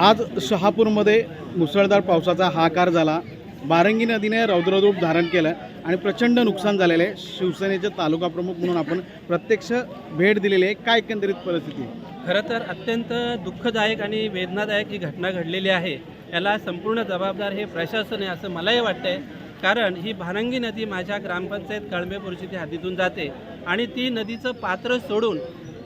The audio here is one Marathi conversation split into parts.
आज शहापूरमध्ये मुसळधार पावसाचा हाकार झाला. बारंगी नदीने रौद्ररूप धारण केलं आणि प्रचंड नुकसान झालेलं आहे शिवसेनेचे तालुका प्रमुख म्हणून आपण प्रत्यक्ष भेट दिलेली आहे. काय एकंदरीत परिस्थिती खरं तर अत्यंत दुःखदायक आणि वेदनादायक ही घटना घडलेली आहे. याला संपूर्ण जबाबदार हे प्रशासन आहे असं मलाही वाटतंय. कारण ही भारंगी नदी माझ्या ग्रामपंचायत कळंबे ती हद्दीतून जाते आणि ती नदीचं पात्र सोडून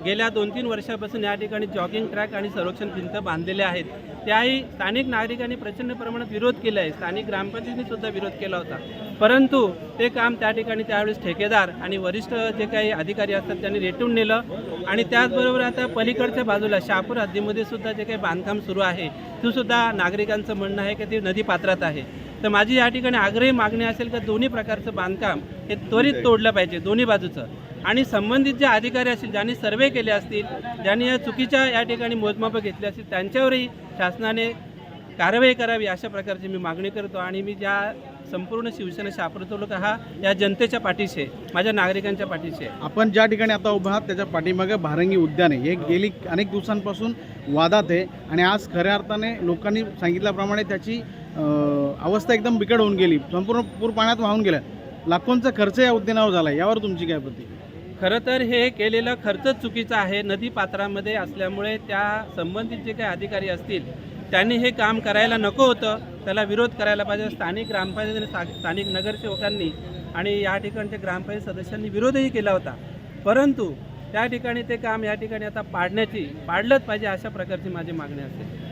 गेल्या दोन तीन वर्षापासून या ठिकाणी जॉगिंग ट्रॅक आणि संरक्षण भिंत बांधलेल्या आहेत. त्याही स्थानिक नागरिकांनी प्रचंड प्रमाणात विरोध केला आहे. स्थानिक ग्रामपंचायतीने सुद्धा विरोध केला होता. परंतु ते काम त्या ठिकाणी त्यावेळेस ठेकेदार आणि वरिष्ठ जे काही अधिकारी असतात त्यांनी रेटून नेलं. आणि त्याचबरोबर आता पलीकडच्या बाजूला शहापूर हद्दीमध्ये सुद्धा जे काही बांधकाम सुरू आहे ते सुद्धा नागरिकांचं म्हणणं आहे की ते नदी पात्रात आहे. तर माझी या ठिकाणी आग्रही मागणी असेल की दोन्ही प्रकारचं बांधकाम हे त्वरित तोडलं पाहिजे दोन्ही बाजूचं. आणि संबंधित जे अधिकारी असतील ज्यांनी सर्वे केले असतील ज्यांनी या चुकीच्या या ठिकाणी मोजमापं घेतली असतील त्यांच्यावरही शासनाने कारवाई करावी अशा प्रकारची मी मागणी करतो आणि मी ज्या संपूर्ण शिवसेना शापूर तालुका हा या जनतेच्या पाठीशी आहे माझ्या नागरिकांच्या पाठीशी आहे. आपण ज्या ठिकाणी आता उभा आहात त्याच्या पाठीमागे भारंगी उद्यान आहे. हे गेली अनेक दिवसांपासून वादात आहे आणि आज खऱ्या अर्थाने लोकांनी सांगितल्याप्रमाणे त्याची अवस्था एकदम बिकट होऊन गेली. संपूर्ण पूर पाण्यात वाहून गेलं लाखोंचा खर्च या उद्यानावर झाला यावर तुमची काय प्रतिक्रिया? खरं तर हे केलेलं खर्चच चुकीचा आहे. नदी पात्रामध्ये असल्यामुळे त्या संबंधित जे काही अधिकारी असतील त्यांनी हे काम करायला नको होतं. त्याला विरोध करायला पाहिजे. स्थानिक ग्रामपंचायत आणि स्थानिक नगरसेवकांनी आणि या ठिकाणच्या ग्रामपंचायत सदस्यांनी विरोधही केला होता. परंतु त्या ठिकाणी ते काम या ठिकाणी आता पाडण्याची पाडलंच पाहिजे अशा प्रकारची माझी मागणी असेल.